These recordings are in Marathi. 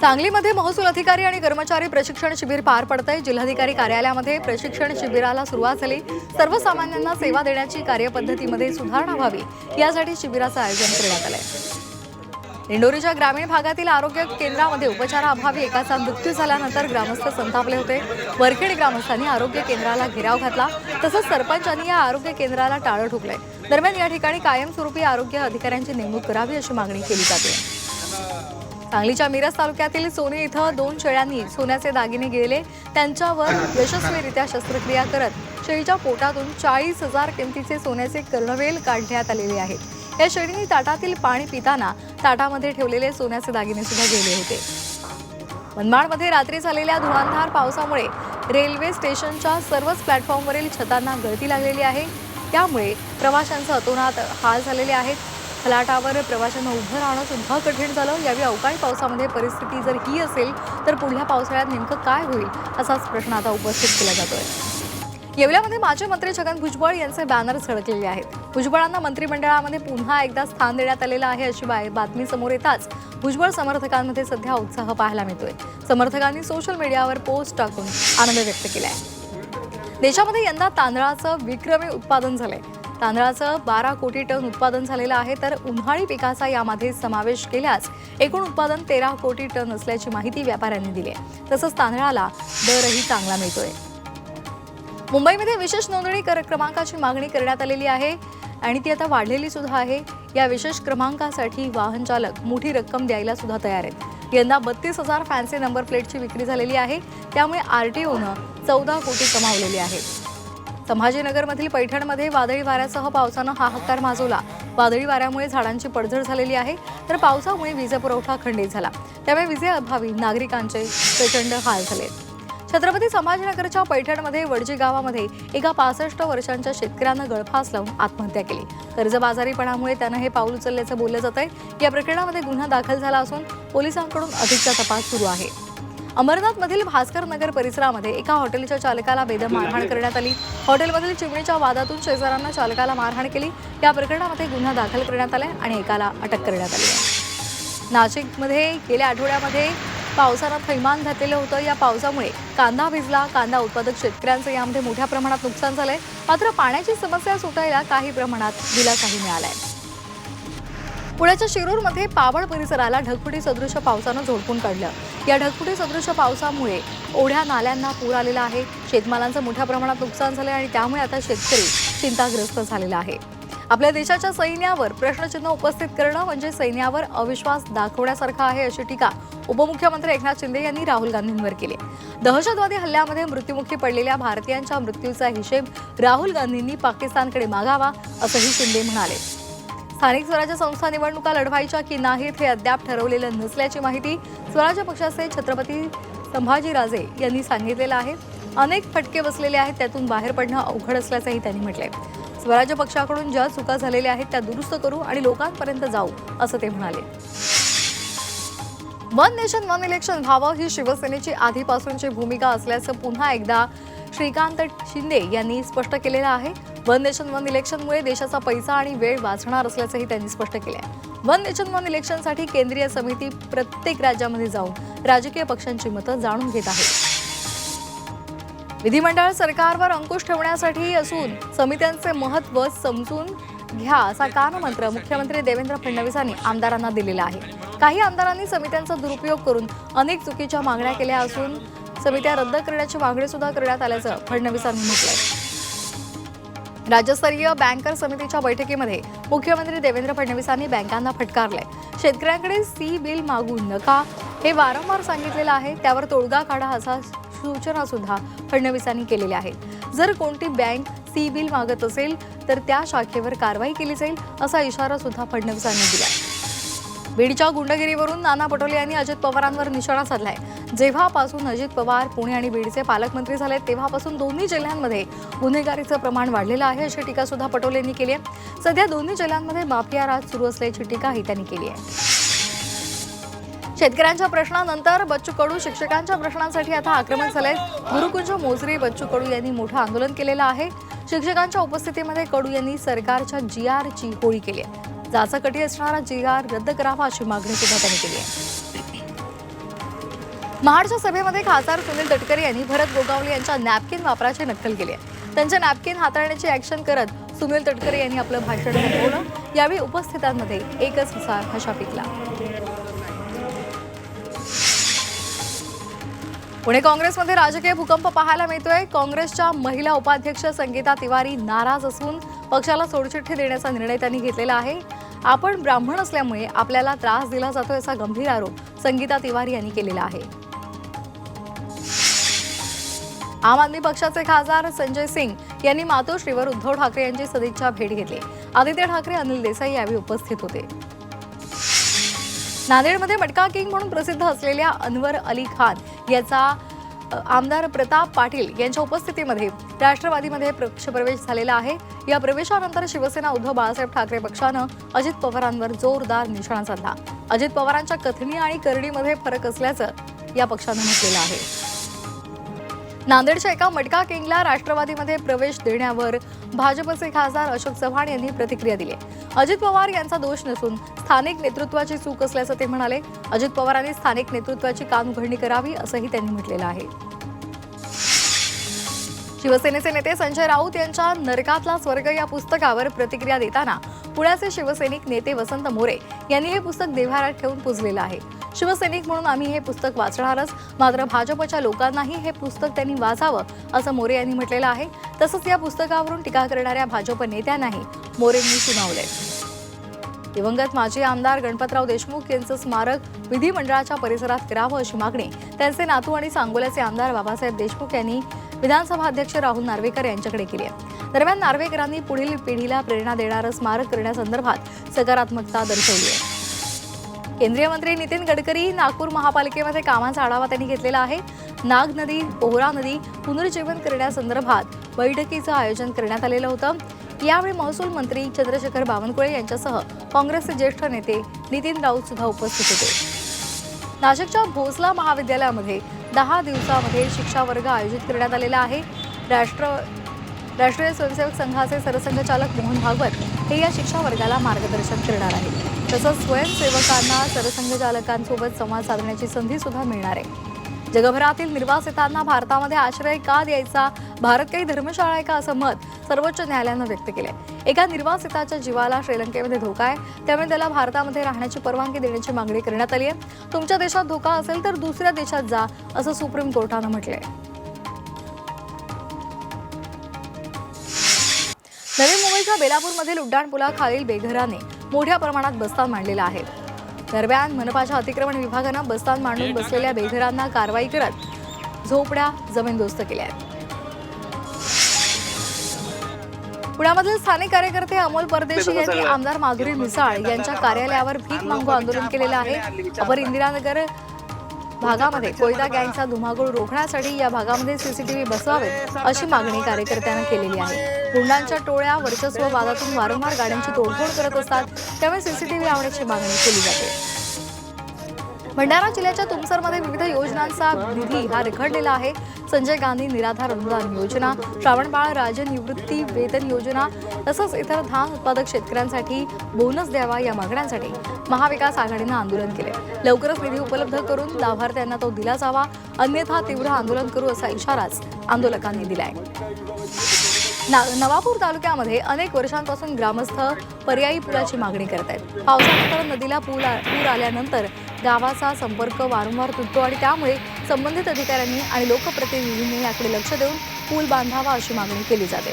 सांगलीमध्ये महसूल अधिकारी आणि कर्मचारी प्रशिक्षण शिबिर पार पडतंय. जिल्हाधिकारी कार्यालयामध्ये प्रशिक्षण शिबिराला सुरुवात झाली. सर्वसामान्यांना सेवा देण्याची कार्यपद्धतीमध्ये सुधारणा व्हावी यासाठी शिबिराचं आयोजन करण्यात आलंय. इंडोरीच्या ग्रामीण भागातील आरोग्य केंद्रामध्ये उपचाराअभावी एकाचा मृत्यू झाल्यानंतर ग्रामस्थ संतापले होते. वरखेड ग्रामस्थांनी आरोग्य केंद्राला घेराव घातला तसंच सरपंचांनी या आरोग्य केंद्राला टाळं ठोकलंय. दरम्यान या ठिकाणी कायमस्वरूपी आरोग्य अधिकाऱ्यांची नेमणूक करावी अशी मागणी केली जाते. सांगलीच्या मिरज तालुक्यातील सोने इथं दोन शेळ्यांनी सोन्याचे दागिने गेले. त्यांच्यावर यशस्वीरित्या शस्त्रक्रिया करत शेळीच्या पोटातून चाळीस हजार किमतीचे सोन्याचे कर्णवेल काढण्यात आलेले आहेत. या शेळीने ताटातील पाणी पिताना ताटामध्ये ठेवलेले सोन्याचे दागिने सुद्धा गेले होते. मनमाडमध्ये रात्री झालेल्या धुवांधार पावसामुळे रेल्वे स्टेशनच्या सर्वच प्लॅटफॉर्मवरील छतांना गळती लागलेली आहे. त्यामुळे प्रवाशांचं अतोनात हाल झालेले आहेत. फलाटावर प्रवाशांना उभं राहणं सुद्धा कठीण झालं. यावेळी अवकाळी पावसामध्ये परिस्थिती जर ही असेल तर पुढल्या पावसाळ्यात नेमकं काय होईल? असाच प्रश्न आता उपस्थित केला जातोय. येवल्यामध्ये माजी मंत्री छगन भुजबळ यांचे बॅनर झळकलेले आहेत. भुजबळांना मंत्रिमंडळामध्ये पुन्हा एकदा स्थान देण्यात आलेलं आहे अशी बातमी समोर येताच भुजबळ समर्थकांमध्ये सध्या उत्साह पाहायला मिळतोय. समर्थकांनी सोशल मीडियावर पोस्ट टाकून आनंद व्यक्त केला आहे देशामध्ये यंदा तांदळाचं विक्रमी उत्पादन झालंय. तांदळाचं बारा कोटी टन उत्पादन झालेलं आहे तर उन्हाळी पिकाचा यामध्ये समावेश केल्यास एकूण उत्पादन तेरा कोटी टन असल्याची माहिती व्यापाऱ्यांनी दिली आहे. तसंच तांदळाला दरही चांगला मिळतोय. मुंबईमध्ये विशेष नोंदणी कर क्रमांकाची मागणी करण्यात आलेली आहे आणि ती आता वाढलेली सुद्धा आहे. या विशेष क्रमांकासाठी वाहन चालक मोठी रक्कम द्यायला सुद्धा तयार आहेत. यंदा बत्तीस हजार फॅन्सी नंबर प्लेटची विक्री झालेली आहे. त्यामुळे आर टी ओनं चौदा कोटी कमावलेली आहे. संभाजीनगरमधील पैठणमध्ये वादळी वाऱ्यासह पावसानं हाहाकार माजवला. वादळी वाऱ्यामुळे झाडांची पडझड झालेली आहे. तर पावसामुळे वीजपुरवठा खंडित झाला. त्यामुळे विजेअभावी नागरिकांचे प्रचंड हाल झाले. छत्रपती संभाजीनगरच्या पैठणमध्ये वडजी गावामध्ये एका पासष्ट वर्षांच्या शेतकऱ्यानं गळफास लावून आत्महत्या केली. कर्जबाजारीपणामुळे त्यानं हे पाऊल उचलल्याचं बोललं जात आहे या प्रकरणामध्ये गुन्हा दाखल झाला असून पोलिसांकडून अधिकचा तपास सुरू आहे. अमरनाथमधील भास्कर नगर परिसरामध्ये एका हॉटेलच्या चालकाला बेदम मारहाण करण्यात आली. हॉटेलमधील चिमणीच्या वादातून शेजाऱ्यांना चालकाला मारहाण केली. या प्रकरणामध्ये गुन्हा दाखल करण्यात आलाय आणि एकाला अटक करण्यात आली आहे. नाशिकमध्ये गेल्या आठवड्यामध्ये पावसानं थैमान घातलेलं होतं. या पावसामुळे कांदा भिजला. कांदा उत्पादक शेतकऱ्यांचं यामध्ये मोठ्या प्रमाणात नुकसान झालंय. मात्र पाण्याची समस्या सुटायला काही प्रमाणात दिलासाही मिळालाय. पुण्याच्या शिरूरमध्ये पावड परिसराला ढगफुटी सदृश पावसानं झोडपून काढलं. या ढगफुटी सदृश पावसामुळे ओढ्या नाल्यांना पूर आलेला आहे. शेतमालांचं मोठ्या प्रमाणात नुकसान झालं आणि त्यामुळे आता शेतकरी चिंताग्रस्त झालेला आहे. आपल्या देशाच्या सैन्यावर प्रश्नचिन्ह उपस्थित करणं म्हणजे सैन्यावर अविश्वास दाखवण्यासारखं आहे अशी टीका उपमुख्यमंत्री एकनाथ शिंदे यांनी राहुल गांधींवर केली. दहशतवादी हल्ल्यामध्ये मृत्युमुखी पडलेल्या भारतीयांच्या मृत्यूचा हिशेब राहुल गांधींनी पाकिस्तानकडे मागावा असंही शिंदे म्हणाले. स्थानिक स्वराज्य संस्था निवडणुका लढवायच्या की नाहीत हे अद्याप ठरवलेलं नसल्याची माहिती स्वराज्य पक्षाचे छत्रपती संभाजीराजे यांनी सांगितलेलं आहे. अनेक फटके बसलेले आहेत त्यातून बाहेर पडणं अवघड असल्याचंही त्यांनी म्हटलंय. स्वराज्य पक्षाकडून ज्या चुका झालेल्या आहेत त्या दुरुस्त करू आणि लोकांपर्यंत जाऊ असं ते म्हणाले. वन नेशन वन इलेक्शन व्हावं ही शिवसेनेची आधीपासूनची भूमिका असल्याचं पुन्हा एकदा श्रीकांत शिंदे यांनी स्पष्ट केलेलं आहे. वन नेशन वन इलेक्शनमुळे देशाचा पैसा आणि वेळ वाचणार असल्याचंही त्यांनी स्पष्ट केलं आहे वन नेशन वन इलेक्शनसाठी केंद्रीय समिती प्रत्येक राज्यामध्ये जाऊन राजकीय पक्षांची मतं जाणून घेत आहे. विधिमंडळ सरकारवर अंकुश ठेवण्यासाठी असून समित्यांचे महत्त्व समजून घ्या असा कानमंत्र मुख्यमंत्री देवेंद्र फडणवीसांनी आमदारांना दिलेला आहे. काही आमदारांनी समित्यांचा दुरुपयोग करून अनेक चुकीच्या मागण्या केल्या असून समित्या रद्द करण्याची मागणी सुद्धा करण्यात आल्याचं फडणवीसांनी म्हटलंय. राज्यस्तरीय बँकर समितीच्या बैठकीमध्ये मुख्यमंत्री देवेंद्र फडणवीसांनी बँकांना फटकारलंय. शेतकऱ्यांकडे सी बिल मागू नका हे वारंवार सांगितलेलं आहे. त्यावर तोडगा काढा असा सूचना सुद्धा फडणवीसांनी केलेल्या आहेत. जर कोणती बँक सी बिल मागत असेल तर त्या शाखेवर कारवाई केली जाईल असा इशारा सुद्धा फडणवीसांनी दिला बीडच्या गुंडगिरीवरून नाना पटोले यांनी अजित पवारांवर निशाणा साधलाय. जेव्हापासून अजित पवार पुणे आणि बीडचे पालकमंत्री झाले तेव्हापासून दोन्ही जिल्ह्यांमध्ये गुन्हेगारीचं प्रमाण वाढलेलं आहे अशी टीका सुद्धा पटोले यांनी केली आहे. सध्या दोन्ही जिल्ह्यांमध्ये माफिया राज सुरू असल्याची टीकाही त्यांनी केली आहे. शेतकऱ्यांच्या प्रश्नानंतर बच्चू कडू शिक्षकांच्या प्रश्नांसाठी आता आक्रमक झाले गुरुकुंज मोजरे बच्चू कडू यांनी मोठं आंदोलन केलेलं आहे. शिक्षकांच्या उपस्थितीमध्ये कडू यांनी सरकारच्या जी आरची होळी केली आहे. जाचकटी असणारा जी आर रद्द करावा अशी मागणी सुद्धा त्यांनी केली आहे. महाडच्या सभेमध्ये खासदार सुनील तटकरे यांनी भरत गोगावले यांच्या नॅपकिन वापराची नक्कल केली. आहे त्यांच्या नॅपकिन हाताळण्याची ऍक्शन करत सुनील तटकरे यांनी आपलं भाषण संपवलं यावेळी उपस्थितांमध्ये एकच हसा हशा पिकला. पुणे काँग्रेसमध्ये राजकीय भूकंप पाहायला मिळतोय. काँग्रेसच्या महिला उपाध्यक्ष संगीता तिवारी नाराज असून पक्षाला सोडचिठ्ठी देण्याचा निर्णय त्यांनी घेतलेला आहे. आपण ब्राह्मण असल्यामुळे आपल्याला त्रास दिला जातो असा गंभीर आरोप संगीता तिवारी यांनी केलेला आहे. आम आदमी पक्षाचे खासदार संजय सिंग यांनी मातोश्रीवर उद्धव ठाकरे यांची सदिच्छा भेट घेतली. आदित्य ठाकरे अनिल देसाई यावेळी उपस्थित होते. नांदेडमध्ये मटका किंग म्हणून प्रसिद्ध असलेल्या अनवर अली खान याचा आमदार प्रताप पाटील यांच्या उपस्थितीमध्ये राष्ट्रवादीमध्ये पक्षप्रवेश झालेला आहे. या प्रवेशानंतर शिवसेना उद्धव बाळासाहेब ठाकरे पक्षानं अजित पवारांवर जोरदार निशाणा साधला. अजित पवारांच्या कथनी आणि करडीमध्ये फरक असल्याचं या पक्षानं म्हटलेलं आहे. नांदेडच्या एका मटका किंगला राष्ट्रवादीमध्ये प्रवेश देण्यावर भाजपचे खासदार अशोक चव्हाण यांनी प्रतिक्रिया दिली. अजित पवार यांचा दोष नसून स्थानिक नेतृत्वाची चूक असल्याचं ते म्हणाले. अजित पवारांनी स्थानिक नेतृत्वाची कान उघडणी करावी असंही त्यांनी म्हटलेलं आहे. शिवसेनेचे नेते संजय राऊत यांच्या नरकातला स्वर्ग या पुस्तकावर प्रतिक्रिया देताना पुण्याचे शिवसैनिक नेते वसंत मोरे यांनी हे पुस्तक देव्हाऱ्यात ठेवून पुजलेलं आहे. शिवसैनिक म्हणून आम्ही हे पुस्तक वाचणारच. मात्र भाजपच्या लोकांनाही हे पुस्तक त्यांनी वाचावं असं मोरे यांनी म्हटलेलं आहे. तसंच या पुस्तकावरून टीका करणाऱ्या भाजप नेत्यांनाही मोरेंनी सुनावले दिवंगत माजी आमदार गणपतराव देशमुख यांचं स्मारक विधिमंडळाच्या परिसरात करावं अशी मागणी त्यांचे नातू आणि सांगोल्याचे आमदार बाबासाहेब देशमुख यांनी विधानसभा अध्यक्ष राहुल नार्वेकर यांच्याकडे केली आहे. दरम्यान नार्वेकरांनी पुढील पिढीला प्रेरणा देणारं स्मारक करण्यासंदर्भात सकारात्मकता दर्शवली आहे. केंद्रीय मंत्री नितीन गडकरी नागपूर महापालिकेमध्ये कामांचा आढावा त्यांनी घेतलेला आहे. नाग नदी पोहरा नदी पुनर्जीवन करण्यासंदर्भात बैठकीचं आयोजन करण्यात आलेलं होतं. यावेळी महसूल मंत्री चंद्रशेखर बावनकुळे यांच्यासह काँग्रेसचे ज्येष्ठ नेते नितीन राऊत सुद्धा उपस्थित होते. नाशिकच्या भोसला महाविद्यालयामध्ये दहा दिवसामध्ये शिक्षा वर्ग आयोजित करण्यात आलेला आहे. राष्ट्र राष्ट्रीय स्वयंसेवक संघाचे सरसंघचालक मोहन भागवत हे या शिक्षा वर्गाला मार्गदर्शन करणार आहेत. तसंच स्वयंसेवकांना सरसंघचालकांसोबत संवाद साधण्याची संधी सुद्धा मिळणार आहे. जगभरातील निर्वासितांना भारतामध्ये आश्रय का द्यायचा? भारत काही धर्मशाळा आहे का असं मत सर्वोच्च न्यायालयानं व्यक्त केलंय. एका निर्वासिताच्या जीवाला श्रीलंकेमध्ये धोका आहे. त्यामुळे त्याला भारतामध्ये राहण्याची परवानगी देण्याची मागणी करण्यात आली आहे. तुमच्या देशात धोका असेल तर दुसऱ्या देशात जा असं सुप्रीम कोर्टानं म्हटलंय. नवी मुंबईच्या बेलापूरमधील उड्डाणपुलाखालील बेघराने मोठ्या प्रमाणात बस्तान मांडलेलं आहे. दरम्यान मनपाच्या अतिक्रमण विभागानं बस्तान मांडून बसलेल्या बेघरांना कारवाई करत झोपड्या जमीनदोस्त केल्या आहेत. पुण्यामधील स्थानिक कार्यकर्ते अमोल परदेशी यांनी आमदार माधुरी मिसाळ यांच्या कार्यालयावर भीक मागू आंदोलन केलेलं आहे. अपर इंदिरानगर भागामध्ये कोयता गँगचा धुमाकूळ रोखण्यासाठी या भागामध्ये सीसीटीव्ही बसवावेत अशी मागणी कार्यकर्त्यांना केलेली आहे. गुंडांच्या टोळ्या वर्चस्व वादातून वारंवार गाड्यांची तोडफोड करत असतात त्यामुळे सीसीटीव्ही लावण्याची मागणी केली जाते. भंडारा जिल्ह्याच्या तुमसरमध्ये विविध योजनांचा निधी हा रेखडलेला आहे. संजय गांधी निराधार अनुदान योजना श्रावणबाळ राज्य निवृत्ती वेतन योजना तसंच इतर धान उत्पादक शेतकऱ्यांसाठी बोनस द्यावा या मागण्यांसाठी महाविकास आघाडीनं आंदोलन केले. लवकरच निधी उपलब्ध करून लाभार्थ्यांना तो दिला जावा अन्यथा तीव्र आंदोलन करू असा इशाराच आंदोलकांनी दिलाय. ना नवापूर तालुक्यामध्ये अनेक वर्षांपासून ग्रामस्थ पर्यायी पुलाची मागणी करत आहेत पावसानंतर नदीला पूल आ- पूर आल्यानंतर गावाचा संपर्क वारंवार तुटतो आणि त्यामुळे संबंधित अधिकाऱ्यांनी आणि लोकप्रतिनिधींनी याकडे लक्ष देऊन पूल बांधावा अशी मागणी केली जाते.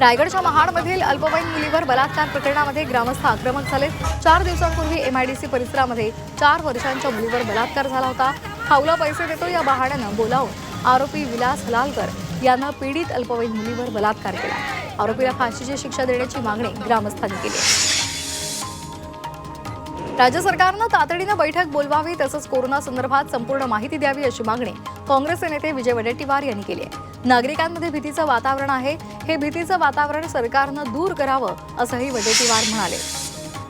रायगडच्या महाडमधील अल्पवयीन मुलीवर बलात्कार प्रकरणामध्ये ग्रामस्थ आक्रमक झाले. चार दिवसांपूर्वी एमआयडीसी परिसरामध्ये चार वर्षांच्या मुलीवर बलात्कार झाला होता. खाऊला पैसे देतो या बहाण्यानं बोलावून आरोपी विलास हलालकर यानं पीडित अल्पवयीन मुलीवर बलात्कार केला. आरोपीला फाशीची शिक्षा देण्याची मागणी ग्रामस्थांनी केली. आहे. राज्य सरकारनं तातडीनं बैठक बोलवावी तसंच कोरोना संदर्भात संपूर्ण माहिती द्यावी अशी मागणी काँग्रेसचे नेते विजय वडेट्टीवार यांनी केली आहे. नागरिकांमध्ये भीतीचं वातावरण आहे. हे भीतीचं वातावरण सरकारनं दूर करावं असंही वडेट्टीवार म्हणाले.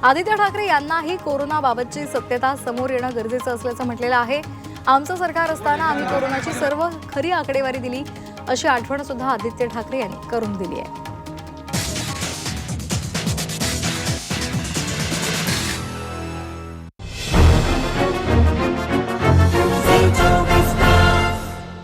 आदित्य ठाकरे यांनाही कोरोनाबाबतची सत्यता समोर येणं गरजेचं असल्याचं म्हटलेलं आहे. आमचं सरकार असताना आम्ही कोरोनाची सर्व खरी आकडेवारी दिली अशी आठवण सुद्धा आदित्य ठाकरे यांनी करून दिली आहे.